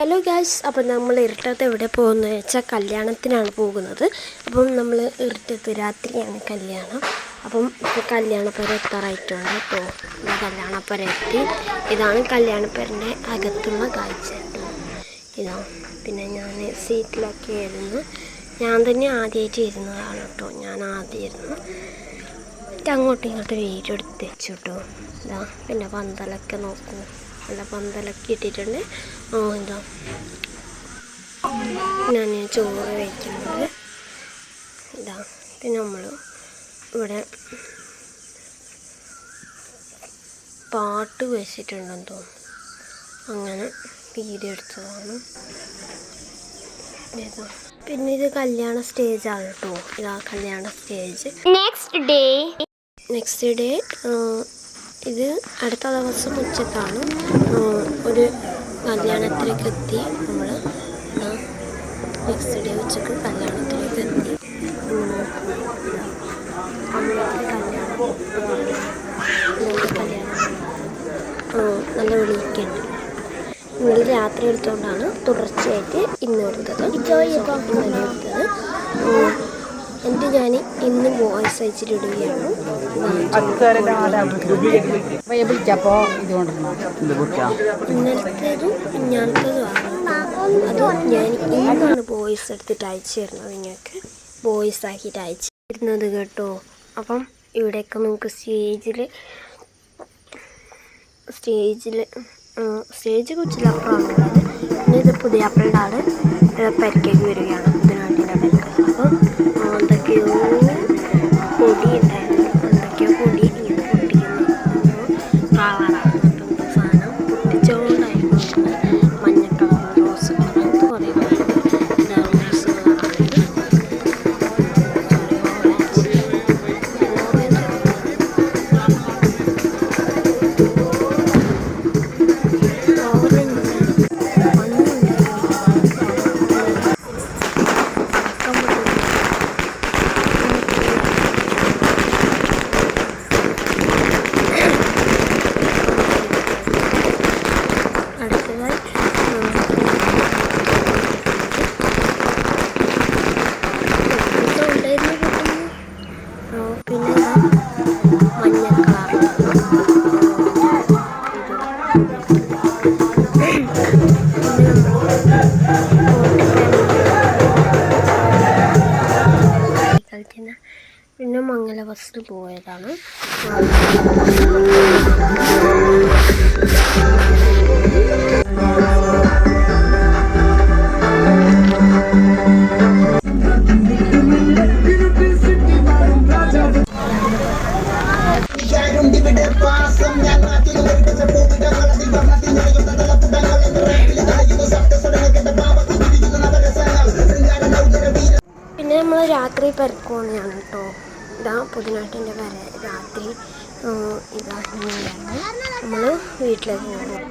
Hello gas അപ്പം നമ്മൾ ഇരട്ടത്ത് എവിടെ പോകുന്നത് വെച്ചാൽ കല്യാണത്തിനാണ് പോകുന്നത്. അപ്പം നമ്മൾ ഇരട്ടത്ത് രാത്രിയാണ് കല്യാണം. അപ്പം കല്യാണപ്പര എത്താറായിട്ടുണ്ട്. കേട്ടോ കല്യാണപ്പുര എത്തി. ഇതാണ് കല്യാണപ്പരന്റെ അകത്തുള്ള കാഴ്ച. കേട്ടോ ഇതാ പിന്നെ ഞാൻ സീറ്റിലൊക്കെ ഇരുന്ന് ഞാൻ തന്നെ ആദ്യമായിട്ട് ഇരുന്നതാണ് കേട്ടോ. ഞാൻ ആദ്യം ഇരുന്ന് അങ്ങോട്ടും ഇങ്ങോട്ടും വീഡിയോ എടുത്ത് വെച്ചു കേട്ടോ. ഇതാ പിന്നെ പന്തലൊക്കെ നോക്കൂ. നല്ല പന്തലൊക്കെ ഇട്ടിട്ടുണ്ട്. ഓ ഇതാ. ഞാൻ ചോറ് കഴിക്കുന്നത്. ഇതാ പിന്നെ നമ്മൾ ഇവിടെ പാട്ട് വെച്ചിട്ടുണ്ടെന്ന് തോന്നുന്നു. അങ്ങനെ വീഡിയോ എടുത്തതാണ്. പിന്നെ ഇത് കല്യാണ സ്റ്റേജ് ആണ് കേട്ടോ ഇതാ കല്യാണ stage next day next day ഇത് അടുത്ത ദിവസം ഉച്ചക്കാണ്. ഒരു കല്യാണത്തിലേക്ക് എത്തി. നമ്മൾ നെക്സ്റ്റ് ഡേ ഉച്ചയ്ക്ക് കല്യാണത്തിലേക്ക് എത്തി. നല്ല വിളിക്കുന്നുണ്ട് ഇന്നലെ രാത്രി എടുത്തുകൊണ്ടാണ് തുടർച്ചയായിട്ട് ഇന്ന് എടുത്തത് ഇന്നലെ എടുത്തത്. എന്നിട്ട് ഞാൻ ഇന്ന് വോയിസ് ഇന്നലത്തേതും ഇന്നലത്തേതുമാണ് അത് ഞാൻ ഇന്നാണ് വോയിസ് എടുത്തിട്ട് അയച്ചു തരുന്നത് നിങ്ങൾക്ക് വോയിസ് ആക്കിയിട്ട് അയച്ചു തരുന്നത് കേട്ടോ. അപ്പം ഇവിടെയൊക്കെ നമുക്ക് സ്റ്റേജിൽ സ്റ്റേജിൽ സ്റ്റേജ് കൊച്ചിലപ്പുറമാണുള്ളത് പിന്നെ ഇത് പുതിയ അപ്പളുടെ ആൾ പരിക്കേക്ക് വരികയാണ്. എന്തൊക്കെയോ പൊടി ഉണ്ടായിരുന്നു എന്തൊക്കെയോ പൊടി ഇങ്ങനെ പൊട്ടിക്കുന്നു കളറാണ് എന്തോ സാധനം പൊട്ടിച്ചുകൊണ്ടായിരുന്നു വരുന്നത്. മഞ്ഞ കളർ റോസ് കളർ അങ്ങനത്തെ കുറേ കളർ ഇതാണ് റോസ് കളറാണിത് കളിക്കുന്ന പിന്നെ മംഗല ബസ്സിൽ പോയതാണ്. ഇവിടെ രാത്രി പെരക്കോണിയാണ് കേട്ടോ. ഇതാ പുതിനാട്ടിന്റെ വര രാത്രി ഇതാണ് നമ്മൾ വീട്ടിലേക്ക് പോകും